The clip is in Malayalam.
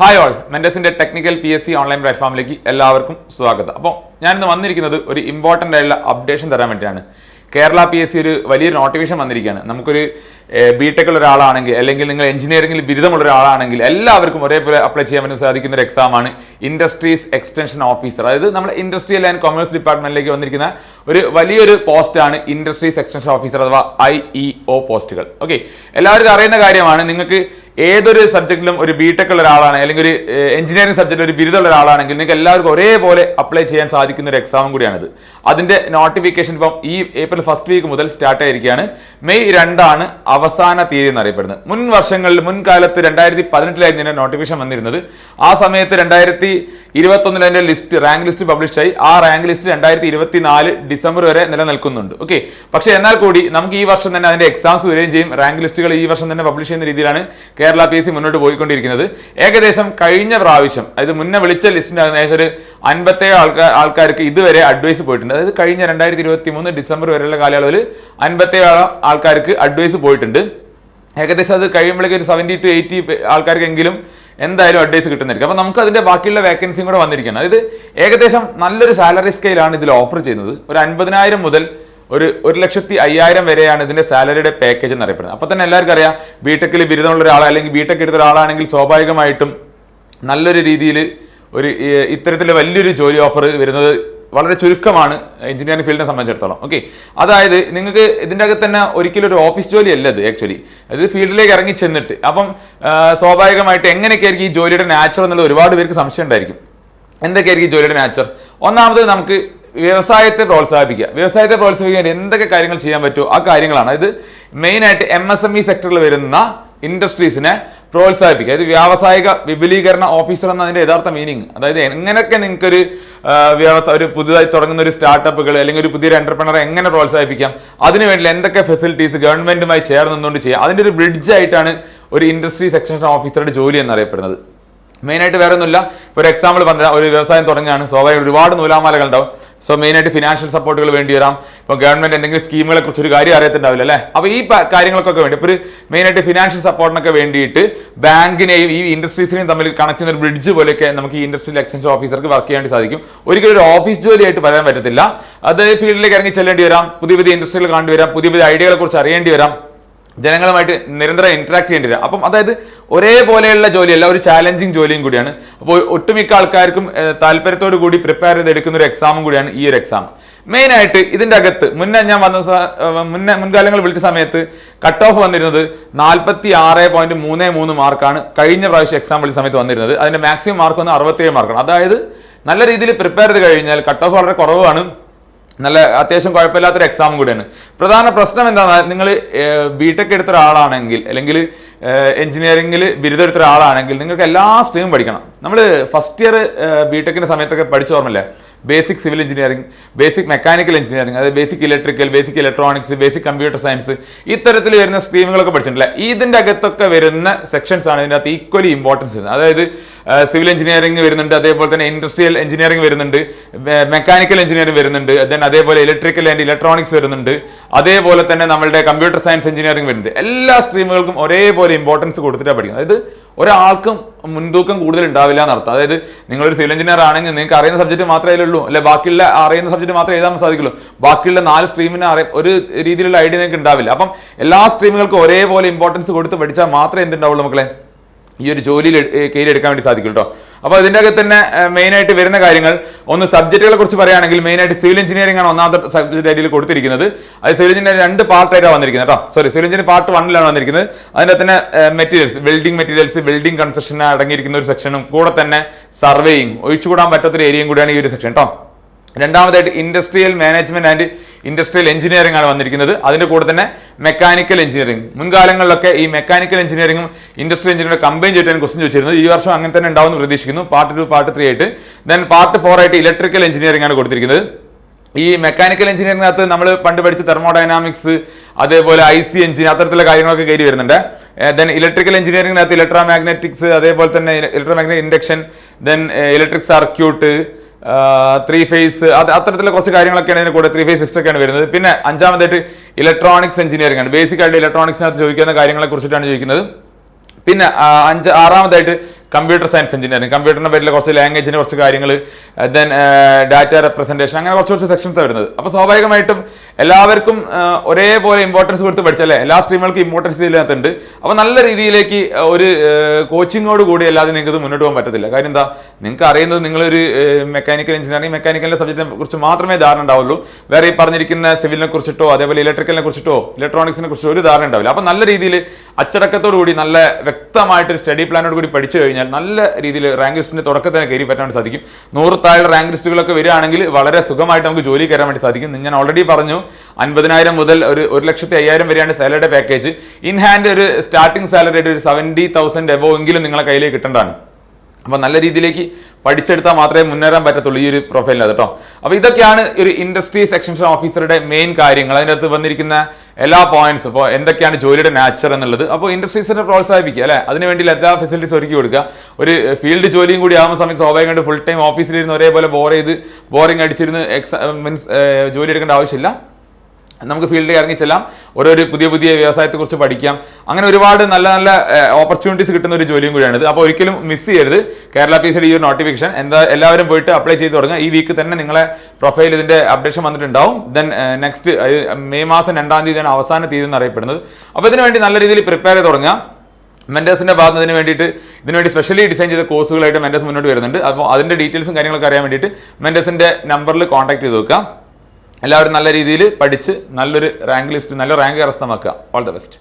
Hi all മെൻഡസിന്റെ technical P S C online പ്ലാറ്റ്ഫോമിലേക്ക് എല്ലാവർക്കും സ്വാഗതം. അപ്പോൾ ഞാനിന്ന് വന്നിരിക്കുന്നത് ഒരു ഇമ്പോർട്ടന്റ് ആയിട്ടുള്ള അപ്ഡേഷൻ തരാൻ വേണ്ടിയാണ്. കേരള പി എസ് സി ഒരു വലിയൊരു നോട്ടിഫിക്കേഷൻ വന്നിരിക്കുകയാണ്. നമുക്കൊരു ബി ഉള്ള ഒരാളാണെങ്കിൽ അല്ലെങ്കിൽ നിങ്ങൾ എഞ്ചിനീയറിംഗിൽ ബിരുദമുള്ള ഒരാളാണെങ്കിൽ എല്ലാവർക്കും ഒരേപോലെ അപ്ലൈ ചെയ്യാൻ വേണ്ടി സാധിക്കുന്ന ഒരു എക്സാമാണ് ഇൻഡസ്ട്രീസ് എക്സ്റ്റൻഷൻ ഓഫീസർ അതായത് നമ്മുടെ ഇൻഡസ്ട്രിയൽ ആൻഡ് കൊമേഴ്സ് ഡിപ്പാർട്ട്മെന്റിലേക്ക് വന്നിരിക്കുന്ന ഒരു വലിയൊരു പോസ്റ്റാണ് ഇൻഡസ്ട്രീസ് എക്സ്റ്റൻഷൻ ഓഫീസർ അഥവാ ഐ ഇ ഒ പോസ്റ്റുകൾ ഓക്കെ എല്ലാവർക്കും അറിയുന്ന കാര്യമാണ് നിങ്ങൾക്ക് ഏതൊരു സബ്ജക്റ്റിലും ഒരു ബിടെക് ഉള്ള ഒരാളാണ് അല്ലെങ്കിൽ ഒരു എഞ്ചിനീയറിംഗ് സബ്ജക്റ്റിൽ ഒരു ബിരുദമുള്ള ഒരാളാണെങ്കിൽ നിങ്ങൾക്ക് എല്ലാവർക്കും ഒരേപോലെ അപ്ലൈ ചെയ്യാൻ സാധിക്കുന്ന ഒരു എക്സാമും കൂടിയാണിത്. അതിന്റെ നോട്ടിഫിക്കേഷൻ ഇപ്പം ഈ ഏപ്രിൽ ഫസ്റ്റ് വീക്ക് മുതൽ സ്റ്റാർട്ട് ആയിരിക്കുകയാണ്. മെയ് രണ്ടാണ് അവസാന തീയതി എന്നറിയപ്പെടുന്നത്. മുൻ വർഷങ്ങളിൽ മുൻകാലത്ത് രണ്ടായിരത്തി പതിനെട്ടിലായിരുന്നു ഇതിന്റെ നോട്ടിഫിക്കേഷൻ വന്നിരുന്നത്. ആ സമയത്ത് രണ്ടായിരത്തി ഇരുപത്തൊന്നിൽ അതിന്റെ ലിസ്റ്റ് റാങ്ക് ലിസ്റ്റ് പബ്ലിഷായി ആ റാങ്ക് ലിസ്റ്റ് രണ്ടായിരത്തി ഇരുപത്തി നാല് ഡിസംബർ വരെ നിലനിൽക്കുന്നുണ്ട്. ഓക്കെ പക്ഷേ എന്നാൽ കൂടി നമുക്ക് ഈ വർഷം തന്നെ അതിന്റെ എക്സാംസ് വരികയും ചെയ്യും. റാങ്ക് ലിസ്റ്റുകൾ ഈ വർഷം തന്നെ പബ്ലിഷ് ചെയ്യുന്ന രീതിയിലാണ് കേരള പി എസ് സി മുന്നോട്ട് പോയിക്കൊണ്ടിരിക്കുന്നത്. ഏകദേശം കഴിഞ്ഞ പ്രാവശ്യം അതായത് മുന്നേ വിളിച്ച ലിസ്റ്റിന്റെ ഏകദേശം ഒരു അൻപത്തേഴ് ആൾക്കാർ ആൾക്കാർക്ക് ഇതുവരെ അഡ്വൈസ് പോയിട്ടുണ്ട്. അതായത് കഴിഞ്ഞ രണ്ടായിരത്തി ഇരുപത്തി മൂന്ന് ഡിസംബർ വരെയുള്ള കാലയളവിൽ അൻപത്തേഴ് ആൾക്കാർക്ക് അഡ്വൈസ് പോയിട്ടുണ്ട്. ഏകദേശം അത് കഴിയുമ്പോഴേക്കും ഒരു സെവന്റി ടു എയ്റ്റി ആൾക്കാർക്കെങ്കിലും എന്തായാലും അഡ്വൈസ് കിട്ടുന്നതായിരിക്കും. അപ്പോൾ നമുക്ക് അതിന്റെ ബാക്കിയുള്ള വേക്കൻസിയും കൂടെ വന്നിരിക്കുകയാണ്. അതായത് ഏകദേശം നല്ലൊരു സാലറി സ്കെയിലാണ് ഇതിൽ ഓഫർ ചെയ്യുന്നത്. ഒരു അൻപതിനായിരം മുതൽ ഒരു ഒരു ലക്ഷത്തി അയ്യായിരം വരെയാണ് ഇതിന്റെ സാലറിയുടെ പാക്കേജ് എന്ന് അറിയപ്പെടുന്നത് അപ്പോൾ തന്നെ എല്ലാവർക്കും അറിയാം ബിടെക്കിൽ ബിരുദമുള്ള ഒരാൾ അല്ലെങ്കിൽ ബിടെക് എടുത്ത ഒരാളാണെങ്കിൽ സ്വാഭാവികമായിട്ടും നല്ലൊരു രീതിയിൽ ഒരു ഇത്തരത്തിലെ വലിയൊരു ജോലി ഓഫർ വരുന്നത് വളരെ ചുരുക്കമാണ് എഞ്ചിനീയറിംഗ് ഫീൽഡിനെ സംബന്ധിച്ചിടത്തോളം. ഓക്കെ അതായത് നിങ്ങൾക്ക് ഇതിന്റെ അകത്ത് തന്നെ ഒരിക്കലും ഒരു ഓഫീസ് ജോലി അല്ല ഇത് ആക്ച്വലി അത് ഫീൽഡിലേക്ക് ഇറങ്ങി ചെന്നിട്ട്. അപ്പം സ്വാഭാവികമായിട്ട് എങ്ങനെയൊക്കെ ആയിരിക്കും ഈ ജോലിയുടെ നാച്ചർ എന്നുള്ളത് ഒരുപാട് പേർക്ക് സംശയം ഉണ്ടായിരിക്കും. എന്തൊക്കെയായിരിക്കും ഈ ജോലിയുടെ നാച്ചർ ഒന്നാമത് നമുക്ക് വ്യവസായത്തെ പ്രോത്സാഹിപ്പിക്കുക. വ്യവസായത്തെ പ്രോത്സാഹിപ്പിക്കാൻ എന്തൊക്കെ കാര്യങ്ങൾ ചെയ്യാൻ പറ്റുമോ ആ കാര്യങ്ങളാണ്. അതായത് മെയിനായിട്ട് എം എസ് എം ഇ സെക്ടറിൽ വരുന്ന ഇൻഡസ്ട്രീസിനെ പ്രോത്സാഹിപ്പിക്കുക. അതായത് വ്യാവസായിക വിപുലീകരണ ഓഫീസർ എന്നതിന്റെ യഥാർത്ഥ മീനിങ് അതായത് എങ്ങനെയൊക്കെ നിങ്ങൾക്കൊരു വ്യവസായ ഒരു പുതുതായി തുടങ്ങുന്ന ഒരു സ്റ്റാർട്ടപ്പുകൾ അല്ലെങ്കിൽ ഒരു പുതിയൊരു എന്റർപ്രണറെ എങ്ങനെ പ്രോത്സാഹിപ്പിക്കാം? അതിനുവേണ്ടി എന്തൊക്കെ ഫെസിലിറ്റീസ് ഗവൺമെന്റുമായി ചേർന്ന് നിന്നുകൊണ്ട് ചെയ്യാം? അതിന്റെ ഒരു ബ്രിഡ്ജ് ആയിട്ടാണ് ഒരു ഇൻഡസ്ട്രി സെക്ഷൻ ഓഫീസറുടെ ജോലി എന്നറിയപ്പെടുന്നത്. മെയിനായിട്ട് വേറെ ഒന്നുമില്ല ഒരു എക്സാമ്പിൾ പറഞ്ഞാൽ ഒരു വ്യവസായം തുടങ്ങുകയാണ്. സ്വാഭാവിക ഒരുപാട് നൂലാമാലകൾ ഉണ്ടാവും. സോ മെയിനായിട്ട് ഫിനാൻഷ്യൽ സപ്പോർട്ടുകൾ വേണ്ടി വരാം. ഇപ്പോൾ ഗവൺമെന്റ് എന്തെങ്കിലും സ്കീമുകളെ കുറിച്ച് ഒരു കാര്യം അറിയത്തുണ്ടാവില്ല അല്ലേ? അപ്പോൾ ഈ കാര്യങ്ങൾക്കൊക്കെ വേണ്ടി. ഇപ്പോൾ ഒരു മെയിനായിട്ട് ഫിനാൻഷ്യൽ സപ്പോർട്ടിനൊക്കെ വേണ്ടിയിട്ട് ബാങ്കിനെയും ഈ ഇൻഡസ്ട്രീസിനെയും തമ്മിൽ കണക്ട് ചെയ്യുന്ന ഒരു ബ്രിഡ്ജ് പോലെയൊക്കെ നമുക്ക് ഈ ഇൻഡസ്ട്രിയൽ എക്സ്ചേഞ്ച് ഓഫീസർക്ക് വർക്ക് ചെയ്യാൻ സാധിക്കും. ഒരിക്കലും ഒരു ഓഫീസ് ജോലിയായിട്ട് വരാൻ പറ്റത്തില്ല. അത് ഫീൽഡിലേക്ക് ഇറങ്ങി ചെല്ലേണ്ടി വരാം. പുതിയ പുതിയ ഇൻഡസ്ട്രികൾ കാണേണ്ടി വരാം പുതിയ പുതിയ ഐഡിയകളെ കുറിച്ച് അറിയേണ്ടി വരാം. ജനങ്ങളുമായിട്ട് നിരന്തരം ഇന്ററാക്ട് ചെയ്യേണ്ടി വരും അപ്പം അതായത് ഒരേപോലെയുള്ള ജോലിയല്ല ഒരു ചാലഞ്ചിങ് ജോലിയും കൂടിയാണ്. അപ്പോൾ ഒട്ടുമിക്ക ആൾക്കാർക്കും താല്പര്യത്തോടു കൂടി പ്രിപ്പയർ ചെയ്ത് എടുക്കുന്ന ഒരു എക്സാമും കൂടിയാണ് ഈ ഒരു എക്സാം മെയിൻ ആയിട്ട് ഇതിന്റെ അകത്ത് മുന്നേ ഞാൻ വന്ന മുന്നേ മുൻകാലങ്ങൾ വിളിച്ച സമയത്ത് കട്ട് ഓഫ് വന്നിരുന്നത് നാൽപ്പത്തി ആറ് പോയിന്റ് മൂന്ന് മൂന്ന് മാർക്കാണ് കഴിഞ്ഞ പ്രാവശ്യം എക്സാം വിളിച്ച സമയത്ത് വന്നിരുന്നത്. അതിന്റെ മാക്സിമം മാർക്ക് വന്ന് അറുപത്തേഴ് മാർക്കാണ് അതായത് നല്ല രീതിയിൽ പ്രിപ്പയർ ചെയ്ത് കഴിഞ്ഞാൽ കട്ട് ഓഫ് വളരെ കുറവാണ്. നല്ല അത്യാവശ്യം കുഴപ്പമില്ലാത്തൊരു എക്സാം കൂടിയാണ്. പ്രധാന പ്രശ്നം എന്താണെന്നാൽ നിങ്ങൾ ബി ടെക് എടുത്ത ഒരാളാണെങ്കിൽ അല്ലെങ്കിൽ എഞ്ചിനീയറിംഗിൽ ബിരുദം എടുത്ത ഒരാളാണെങ്കിൽ നിങ്ങൾക്ക് എല്ലാ സ്ട്രീമും പഠിക്കണം. നമ്മൾ ഫസ്റ്റ് ഇയർ ബി ടെക്കിന്റെ സമയത്തൊക്കെ പഠിച്ച ഓർമ്മല്ലേ basic civil engineering basic mechanical engineering അതായത് basic electrical basic electronics basic computer science ഇത്തരത്തിൽ വരുന്ന സ്ട്രീമുകളൊക്കെ പഠിച്ചിട്ടില്ല. ഇതിന്റെ അകത്തൊക്കെ വരുന്ന സെക്ഷൻസ് ആണ് ഇതിനകത്ത് ഈക്വലി ഇമ്പോർട്ടൻസ് വരുന്നത് അതായത് സിവിൽ എഞ്ചിനീയറിംഗ് വരുന്നുണ്ട് അതേപോലെ തന്നെ ഇൻഡസ്ട്രിയൽ എഞ്ചിനീയറിംഗ് വരുന്നുണ്ട് മെക്കാനിക്കൽ എഞ്ചിനീയറിംഗ് വരുന്നുണ്ട് ദെൻ അതേപോലെ ഇലക്ട്രിക്കൽ ആൻഡ് ഇലക്ട്രോണിക്സ് വരുന്നുണ്ട് അതേപോലെ തന്നെ നമ്മളുടെ കമ്പ്യൂട്ടർ സയൻസ് എഞ്ചിനീയറിംഗ് വരുന്നുണ്ട്. എല്ലാ സ്ട്രീമുകൾക്കും ഒരേപോലെ ഇമ്പോർട്ടൻസ് കൊടുത്തിട്ടാണ് പഠിക്കുന്നത്. അതായത് ഒരാൾക്കും മുൻതൂക്കം കൂടുതൽ ഉണ്ടാവില്ല എന്നർത്ഥം. അതായത് നിങ്ങളൊരു സിവിൽ എഞ്ചിനീയർ ആണെങ്കിൽ നിങ്ങൾക്ക് അറിയുന്ന സബ്ജക്റ്റ് മാത്രമേ ഉള്ളൂ. അല്ലെ ബാക്കിയുള്ള അറിയുന്ന സബ്ജക്റ്റ് മാത്രമേ എഴുതാൻ സാധിക്കുള്ളൂ. ബാക്കിയുള്ള നാല് സ്ട്രീമിന് അറിയ ഒരു രീതിയിലുള്ള ഐഡിയ നിങ്ങൾക്ക് ഉണ്ടാവില്ല. അപ്പം എല്ലാ സ്ട്രീമുകൾക്കും ഒരേപോലെ ഇമ്പോർട്ടൻസ് കൊടുത്ത് പഠിച്ചാൽ മാത്രമേ എന്തുണ്ടാവുള്ളൂ മക്കളെ? ഈ ഒരു ജോലിയിൽ കയ്യിലെടുക്കാൻ വേണ്ടി സാധിക്കും കേട്ടോ അപ്പോൾ ഇതിന്റെ അകത്ത് തന്നെ മെയിൻ ആയിട്ട് വരുന്ന കാര്യങ്ങൾ. ഒന്ന് സബ്ജക്റ്റുകളെ കുറിച്ച് പറയുകയാണെങ്കിൽ മെയിൻ ആയിട്ട് സിവിൽ എഞ്ചിനീയറിംഗ് ആണ് ഒന്നാമത്തെ സബ്ജക്റ്റ് ആയിട്ട് കൊടുത്തിരിക്കുന്നത്. അത് സിവിൽ എഞ്ചിനീയറിംഗ് രണ്ട് പാർട്ടായിട്ടാണ് വന്നിരിക്കുന്നത് കേട്ടോ. സോറി സിവിൽ എഞ്ചിനീയർ പാർട്ട് വണ്ണിലാണ് വന്നിരിക്കുന്നത്. അതിന്റെ തന്നെ materials welding materials welding construction അടങ്ങിയിരിക്കുന്ന ഒരു സെക്ഷനും കൂടെ തന്നെ സർവേയിങ് ഒഴിച്ചുകൂടാൻ പറ്റാത്തൊരു ഏരിയയും കൂടിയാണ് ഈ ഒരു സെക്ഷൻ കേട്ടോ രണ്ടാമതായിട്ട് industrial management and industrial engineering ആണ് വന്നിരിക്കുന്നത്. അതിന്റെ കൂടെ തന്നെ മെക്കാനിക്കൽ എഞ്ചിനീയറിംഗ്. മുൻകാലങ്ങളിലൊക്കെ ഈ മെക്കാനിക്കൽ എഞ്ചിനീയറിംഗും ഇൻഡസ്ട്രിയൽ എഞ്ചിനീയറിംഗ് കമ്പൈൻ ചെയ്തിട്ടാണ് ക്വസ്റ്റൻ ചോദിച്ചിരുന്നത്. ഈ വർഷം അങ്ങനെ തന്നെ ഉണ്ടാവും എന്ന് പ്രതീക്ഷിക്കുന്നു. പാർട്ട് ടു പാർട്ട് ത്രീ ആയിട്ട്. ദെൻ പാർട്ട് ഫോർ ആയിട്ട് ഇലക്ട്രിക്കൽ എഞ്ചിനീയറിംഗ് ആണ് കൊടുത്തിരിക്കുന്നത്. ഈ മെക്കാനിക്കൽ എഞ്ചിനീയറിംഗിനകത്ത് നമ്മൾ പണ്ട് പഠിച്ച തെർമോഡൈനാമിക്സ് അതേപോലെ ഐ സി എഞ്ചിൻ അത്തരത്തിലുള്ള കാര്യങ്ങളൊക്കെ കയറി വരുന്നുണ്ട്. ദെൻ ഇലക്ട്രിക്കൽ എഞ്ചിനീയറിംഗിനകത്ത് ഇലക്ട്രോ മാഗ്നറ്റിക്സ് അതേപോലെ തന്നെ electromagnetic induction then electric circuit three phase അത് അത്തരത്തിലുള്ള കുറച്ച് കാര്യങ്ങളൊക്കെയാണ് ഇതിന് കൂടെ ത്രീ ഫേസ് സിസ്റ്റൊക്കെയാണ് വരുന്നത്. പിന്നെ അഞ്ചാമതായിട്ട് ഇലക്ട്രോണിക്സ് എഞ്ചിനീയറിംഗ് ആണ്. ബേസിക് ആയിട്ട് ഇലക്ട്രോണിക്സിനകത്ത് ചോദിക്കുന്ന കാര്യങ്ങളെ കുറിച്ചിട്ടാണ് ചോദിക്കുന്നത്. പിന്നെ അഞ്ച് ആറാമതായിട്ട് കമ്പ്യൂട്ടർ സയൻസ് എഞ്ചിനീയറിംഗ് കമ്പ്യൂട്ടറിന്റെ പേരിൽ കുറച്ച് ലാംഗ്വേജിന് കുറച്ച് കാര്യങ്ങൾ ദെൻ ഡാറ്റ റെപ്രസെന്റേഷൻ അങ്ങനെ കുറച്ച് കുറച്ച് സെക്ഷൻസ് വരുന്നത്. അപ്പോൾ സ്വാഭാവികമായിട്ടും എല്ലാവർക്കും ഒരേപോലെ ഇമ്പോർട്ടൻസ് കൊടുത്ത് പഠിച്ചല്ലേ എല്ലാ സ്ട്രീമുകൾക്കും ഇമ്പോർട്ടൻസ് ഇതിനകത്തുണ്ട്. അപ്പോൾ നല്ല രീതിയിലേക്ക് ഒരു കോച്ചിങ്ങോട് കൂടി അല്ലാതെ നിങ്ങൾക്ക് മുന്നോട്ട് പോകാൻ പറ്റത്തില്ല. കാര്യം എന്താ? നിങ്ങൾക്ക് അറിയുന്നത് നിങ്ങളൊരു മെക്കാനിക്കൽ എഞ്ചിനീയറിംഗ് മെക്കാനിക്കലിന്റെ സബ്ജക്റ്റിനെ കുറിച്ച് മാത്രമേ ധാരണ ഉണ്ടാവുള്ളൂ. വേറെ ഈ പറഞ്ഞിരിക്കുന്ന സിവിലിനെ കുറിച്ചിട്ടോ അതേപോലെ ഇലക്ട്രിക്കലിനെ കുറിച്ചിട്ടോ ഇലക്ട്രോണിക്സിനെ കുറിച്ചിട്ടോ ഒരു ധാരണ ഉണ്ടാവില്ല. അപ്പോൾ നല്ല രീതിയിൽ അച്ചടക്കത്തോടു കൂടി നല്ല വ്യക്തമായിട്ട് സ്റ്റഡി പ്ലാനോട് കൂടി പഠിച്ചു കഴിഞ്ഞാൽ നല്ല രീതിയിൽ റാങ്ക് ലിസ്റ്റിന്റെ തുടക്കത്തിൽ തന്നെ കയറി പറ്റാൻ വേണ്ടി സാധിക്കും. നൂറ് താഴെ റാങ്ക് ലിസ്റ്റുകളൊക്കെ വരികയാണെങ്കിൽ വളരെ സുഖമായിട്ട് നമുക്ക് ജോലി കയറാൻ വേണ്ടി സാധിക്കും. ഞാൻ ഓൾറെഡി പറഞ്ഞു അൻപതിനായിരം മുതൽ ഒരു ഒരു ലക്ഷത്തി അയ്യായിരം വരെയാണ് സാലറിയുടെ പാക്കേജ് ഇൻ ഹാൻഡ് ഒരു സ്റ്റാർട്ടിംഗ് സാലറി ഒരു സെവന്റി തൗസൻഡ് എബോ എങ്കിലും നിങ്ങളെ കയ്യിലേക്ക് കിട്ടേണ്ടതാണ്. അപ്പോൾ നല്ല രീതിയിലേക്ക് പഠിച്ചെടുത്താൽ മാത്രമേ മുന്നേറാൻ പറ്റത്തുള്ളൂ ഈ ഒരു പ്രൊഫൈലിൽ കേട്ടോ അപ്പോൾ ഇതൊക്കെയാണ് ഒരു ഇൻഡസ്ട്രി സെക്ഷൻ ഓഫീസറുടെ മെയിൻ കാര്യങ്ങൾ. അതിനകത്ത് വന്നിരിക്കുന്ന എല്ലാ പോയിന്റ്സ് ഇപ്പോൾ എന്തൊക്കെയാണ് ജോലിയുടെ നാച്ചർ എന്നുള്ളത്. അപ്പോൾ ഇൻഡസ്ട്രീസിനെ പ്രോത്സാഹിപ്പിക്കുക അതിന് അതിനുവേണ്ടി എല്ലാ ഫെസിലിറ്റീസ് ഒരുക്കി കൊടുക്കുക. ഒരു ഫീൽഡ് ജോലിയും കൂടി ആകുന്ന സമയത്ത് സ്വാഭാവികമായിട്ട് ഫുൾ ടൈം ഓഫീസിലിരുന്ന് ഒരേപോലെ ബോർ ചെയ്ത് ബോറിംഗ് അടിച്ചിരുന്ന് എക്സാ മീൻസ് ജോലി എടുക്കേണ്ട ആവശ്യമില്ല. നമുക്ക് ഫീൽഡിൽ ഇറങ്ങിച്ചെല്ലാം ഓരോരോ പുതിയ പുതിയ വ്യവസായത്തെക്കുറിച്ച് പഠിക്കാം. അങ്ങനെ ഒരുപാട് നല്ല നല്ല ഓപ്പർച്യൂണിറ്റീസ് കിട്ടുന്ന ഒരു ജോലിയും കൂടിയാണിത്. അപ്പോൾ ഒരിക്കലും മിസ് ചെയ്യരുത്. കേരള പി സിയുടെ ഈ ഒരു നോട്ടിഫിക്കേഷൻ എന്താ എല്ലാവരും പോയിട്ട് അപ്ലൈ ചെയ്ത് തുടങ്ങുക. ഈ വീക്ക് തന്നെ നിങ്ങളെ പ്രൊഫൈൽ ഇതിന്റെ അപ്ഡേഷൻ വന്നിട്ടുണ്ടാവും. ദെൻ നെക്സ്റ്റ് മെയ് മാസം രണ്ടാം തീയതിയാണ് അവസാന തീയതി എന്ന് അറിയപ്പെടുന്നത്. അപ്പോൾ ഇതിനുവേണ്ടി നല്ല രീതിയിൽ പ്രിപ്പയർ ചെയ്ത് തുടങ്ങുക. മെന്റേഴ്സിന്റെ ഭാഗത്തിന് വേണ്ടിയിട്ട് ഇതിനുവേണ്ടി സ്പെഷ്യലി ഡിസൈൻ ചെയ്ത കോഴ്സുകളായിട്ട് മെന്റേഴ്സ് മുന്നോട്ട് വരുന്നുണ്ട്. അപ്പോൾ അതിന്റെ ഡീറ്റെയിൽസും കാര്യങ്ങളൊക്കെ അറിയാൻ വേണ്ടിയിട്ട് മെന്റേഴ്സിന്റെ നമ്പറിൽ കോൺടാക്ട് ചെയ്ത് വെക്കാം എല്ലാവരും നല്ല രീതിയിൽ പഠിച്ച് നല്ലൊരു റാങ്ക് ലിസ്റ്റ് നല്ല റാങ്ക് കരസ്ഥമാക്കുക. All the best